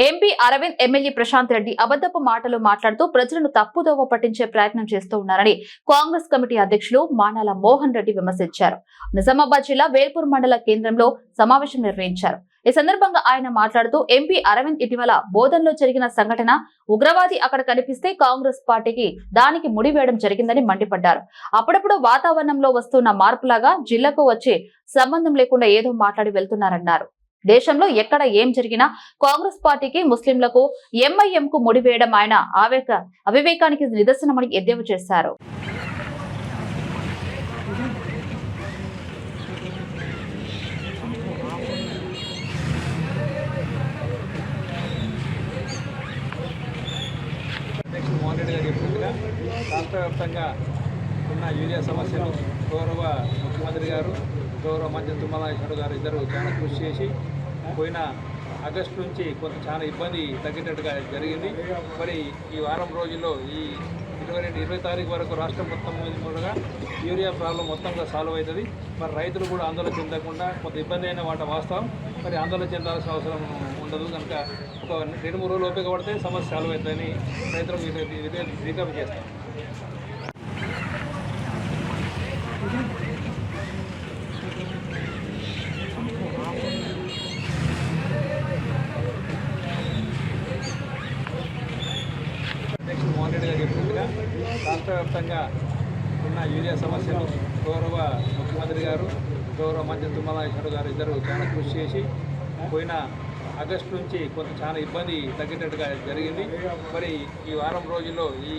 MP Arvind MLA Prashanth Reddy అబద్దపు మాటలు మాట్లాడుతూ ప్రజలను తప్పుదోవ పట్టించే ప్రయత్నం చేస్తూ ఉన్నారని కాంగ్రెస్ కమిటీ అధ్యక్షులు మానాల మోహన్ రెడ్డి విమర్శించారు. నిజామాబాద్ జిల్లా వేల్పూర్ మండల కేంద్రంలో సమావేశం నిర్వహించారు. ఈ సందర్భంగా ఆయన మాట్లాడుతూ ఎంపీ అరవింద్ ఇటీవల బోధనలో జరిగిన సంఘటన ఉగ్రవాది అక్కడ కనిపిస్తే కాంగ్రెస్ పార్టీకి దానికి ముడివేయడం జరిగిందని మండిపడ్డారు. అప్పుడప్పుడు వాతావరణంలో వస్తున్న మార్పులాగా జిల్లాకు వచ్చి సంబంధం లేకుండా ఏదో మాట్లాడి వెళ్తున్నారన్నారు. దేశంలో ఎక్కడ ఏం జరిగినా కాంగ్రెస్ పార్టీకి ముస్లింలకు ఎంఐఎం కు ముడివేయడం ఆయన ఆవేక అవివేకానికి నిదర్శనమని ఎద్దేవా చేశారు. రాష్ట్ర వ్యాప్తంగా ఉన్న యూరియా సమస్యను గౌరవ ముఖ్యమంత్రి గారు గౌరవ మంత్రి తుమ్మలాశ్వర గారు ఇద్దరు చాలా కృషి చేసి పోయిన ఆగస్టు నుంచి కొంత చాలా ఇబ్బంది తగ్గేటట్టుగా జరిగింది. మరి ఈ వారం రోజుల్లో ఈ ఇరవై రెండు ఇరవై తారీఖు వరకు రాష్ట్రం మొత్తం కూడా యూరియా ప్రాబ్లం మొత్తంగా సాల్వ్ అవుతుంది. మరి రైతులు కూడా ఆందోళన చెందకుండా కొంత ఇబ్బంది అయిన వాటి వాస్తవం. మరి ఆందోళన చెందాల్సిన అవసరం ఉండదు. కనుక ఒక రెండు మూడు రోజులు ఓపిక పడితే సమస్య సాల్వ్ అవుతుందని రైతులకు విజ్ఞప్తి- విజ్ఞప్తి చేస్తాం అధ్యక్షుడు మోహన్ రెడ్డి గారు చెప్పినట్టుగా రాష్ట్ర వ్యాప్తంగా ఉన్న యూరియా సమస్యను గౌరవ ముఖ్యమంత్రి గారు గౌరవ మంత్రి తుమ్మలాశ్వర గారు ఇద్దరు చాలా కృషి చేసి పోయిన ఆగస్టు నుంచి కొంత చాలా ఇబ్బంది తగ్గేటట్టుగా జరిగింది. మరి ఈ వారం రోజుల్లో ఈ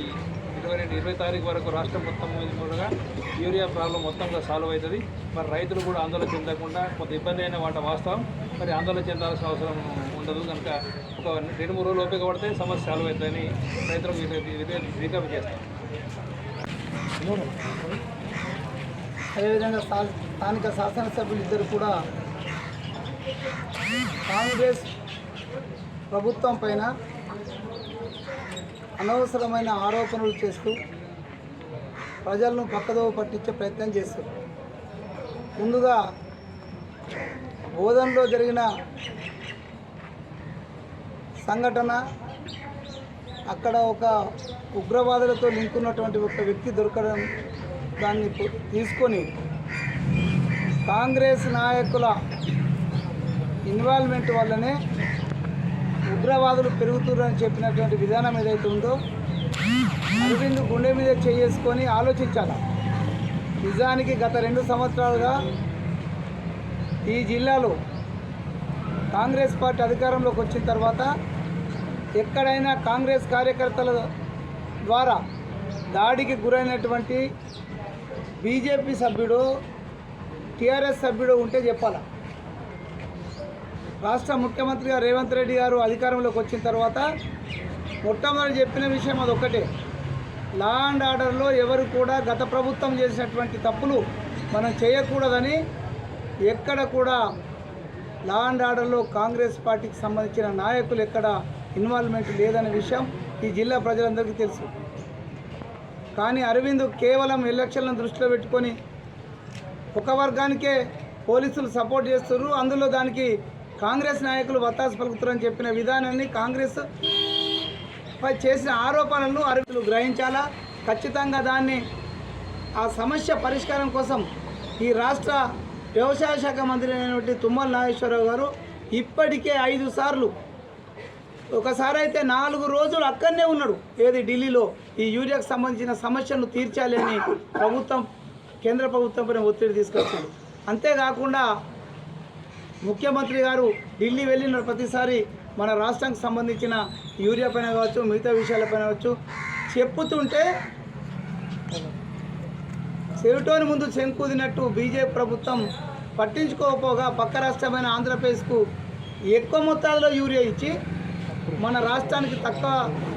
ఇరవై రెండు ఇరవై తారీఖు వరకు రాష్ట్రం మొత్తం కూడా యూరియా ప్రాబ్లం మొత్తంగా సాల్వ్ అవుతుంది. మరి రైతులు కూడా ఆందోళన చెందకుండా కొంత ఇబ్బంది అయిన వాటి వాస్తవం. మరి ఆందోళన చెందాల్సిన అవసరం ఉండదు. కనుక ఒక రెండు మూడు రోజులు ఉపయోగపడితే పడితే సమస్య సాల్వ్ అవుతుందని రైతులకు విజ్ఞప్తి- చేస్తాం. అదేవిధంగా స్థా- స్థానిక శాసనసభ్యులు ఇద్దరు కూడా కాంగ్రెస్ ప్రభుత్వం పైన అనవసరమైన ఆరోపణలు చేస్తూ ప్రజలను పక్కదోవ పట్టించే ప్రయత్నం చేస్తారు ముందుగా బోధనలో జరిగిన సంఘటన అక్కడ ఒక ఉగ్రవాదులతో లింక్ ఉన్నటువంటి ఒక వ్యక్తి దొరకడం దాన్ని తీసుకొని కాంగ్రెస్ నాయకుల ఇన్వాల్వ్మెంట్ వల్లనే ఉగ్రవాదులు పెరుగుతున్నారని చెప్పినటువంటి విధానం ఏదైతే ఉందో అరవింద్ గుండె మీద చేసుకొని ఆలోచించాలి. నిజానికి గత రెండు సంవత్సరాలుగా ఈ జిల్లాలో కాంగ్రెస్ పార్టీ అధికారంలోకి వచ్చిన తర్వాత ఎక్కడైనా కాంగ్రెస్ కార్యకర్తల ద్వారా దాడికి గురైనటువంటి బీజేపీ సభ్యుడు టీఆర్ఎస్ సభ్యుడు ఉంటే చెప్పాల? రాష్ట్ర ముఖ్యమంత్రిగా రేవంత్ రెడ్డి గారు అధికారంలోకి వచ్చిన తర్వాత మొట్టమొదటి చెప్పిన విషయం అదొక్కటే. లా అండ్ ఆర్డర్లో ఎవరు కూడా గత ప్రభుత్వం చేసినటువంటి తప్పులు మనం చేయకూడదని ఎక్కడ కూడా లా అండ్ ఆర్డర్లో కాంగ్రెస్ పార్టీకి సంబంధించిన నాయకులు ఎక్కడ ఇన్వాల్వ్మెంట్ లేదనే విషయం ఈ జిల్లా ప్రజలందరికీ తెలుసు. కానీ అరవింద్ కేవలం ఎలక్షన్లను దృష్టిలో పెట్టుకొని ఒక వర్గానికే పోలీసులు సపోర్ట్ చేస్తున్నారు అందులో దానికి కాంగ్రెస్ నాయకులు వత్తాసు పలుకుతారని చెప్పిన విధానాన్ని కాంగ్రెస్ పై చేసిన ఆరోపణలను అరవిందులు గ్రహించాలా? ఖచ్చితంగా దాన్ని ఆ సమస్య పరిష్కారం కోసం ఈ రాష్ట్ర వ్యవసాయ శాఖ మంత్రి అయినటువంటి తుమ్మల నాగేశ్వరరావు గారు ఇప్పటికే ఐదు సార్లు ఒకసారి అయితే నాలుగు రోజులు అక్కడనే ఉన్నాడు. ఏది ఢిల్లీలో ఈ యూరియాకు సంబంధించిన సమస్యను తీర్చాలి అని ప్రభుత్వం కేంద్ర ప్రభుత్వంపైన ఒత్తిడి తీసుకొచ్చింది. అంతేకాకుండా ముఖ్యమంత్రి గారు ఢిల్లీ వెళ్ళిన ప్రతిసారి మన రాష్ట్రానికి సంబంధించిన యూరియా పైన కావచ్చు మిగతా విషయాలపైన కావచ్చు చెప్పుతుంటే చెవిటోని ముందు చెంకూదినట్టు బీజేపీ ప్రభుత్వం పట్టించుకోకపోగా పక్క రాష్ట్రమైన ఆంధ్రప్రదేశ్కు ఎక్కువ మొత్తాల్లో యూరియా ఇచ్చి మన రాష్ట్రానికి తక్కువ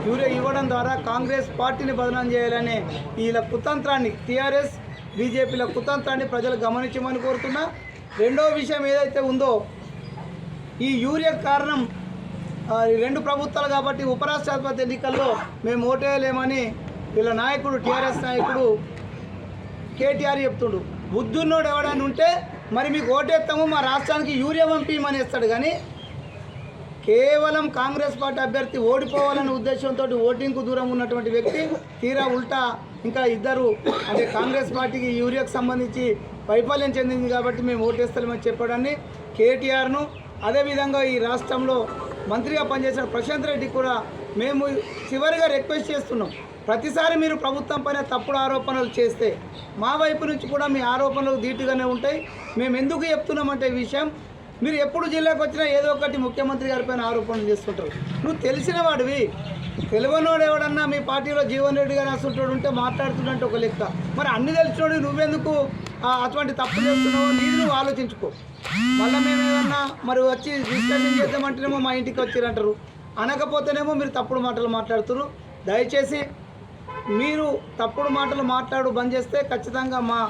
యూరియా ఇవ్వడం ద్వారా కాంగ్రెస్ పార్టీని బదనాం చేయాలనే వీళ్ళ కుతంత్రాన్ని టీఆర్ఎస్ బీజేపీల కుతంత్రాన్ని ప్రజలు గమనించమని కోరుతున్నా. రెండో విషయం ఏదైతే ఉందో ఈ యూరియా కారణం రెండు ప్రభుత్వాలు కాబట్టి ఉపరాష్ట్రపతి ఎన్నికల్లో మేము ఓటేయలేమని వీళ్ళ నాయకుడు టీఆర్ఎస్ నాయకుడు కేటీఆర్ చెప్తుండు బుద్ధున్నోడు ఎవడని ఉంటే మరి మీకు ఓటేస్తాము మా రాష్ట్రానికి యూరియా పంపించమని ఇస్తాడు కానీ కేవలం కాంగ్రెస్ పార్టీ అభ్యర్థి ఓడిపోవాలనే ఉద్దేశంతో ఓటింగ్కు దూరం ఉన్నటువంటి వ్యక్తి తీరా ఉల్టా ఇంకా ఇద్దరు అంటే కాంగ్రెస్ పార్టీకి యూరియాకు సంబంధించి వైఫల్యం చెందింది కాబట్టి మేము ఓటేస్తామని చెప్పడాన్ని కేటీఆర్ను అదేవిధంగా ఈ రాష్ట్రంలో మంత్రిగా పనిచేసిన ప్రశాంత్ రెడ్డి కూడా మేము చివరిగా రిక్వెస్ట్ చేస్తున్నాం. ప్రతిసారి మీరు ప్రభుత్వం పైన తప్పుడు ఆరోపణలు చేస్తే మా వైపు నుంచి కూడా మీ ఆరోపణలు ధీటుగానే ఉంటాయి. మేము ఎందుకు చెప్తున్నామంటే విషయం. మీరు ఎప్పుడు జిల్లాకు వచ్చినా ఏదో ఒకటి ముఖ్యమంత్రి గారి పైన ఆరోపణలు చేసుకుంటారు నువ్వు తెలిసిన వాడివి. తెలియనోడు ఎవడన్నా మీ పార్టీలో జీవన్ రెడ్డి గారు అసలుంటాడు ఉంటే మాట్లాడుతున్నట్టు ఒక లెక్క. మరి అన్ని తెలిసినోడు నువ్వెందుకు అటువంటి తప్పు చేస్తున్నావు నీది నువ్వు ఆలోచించుకో. మళ్ళీ మేము ఏమన్నా మరి వచ్చి డిస్కషన్ చేద్దామంటేనేమో మా ఇంటికి వచ్చిరంటారు అనకపోతేనేమో మీరు తప్పుడు మాటలు మాట్లాడుతున్నారు దయచేసి మీరు తప్పుడు మాటలు మాట్లాడు బంద్ చేస్తే ఖచ్చితంగా మా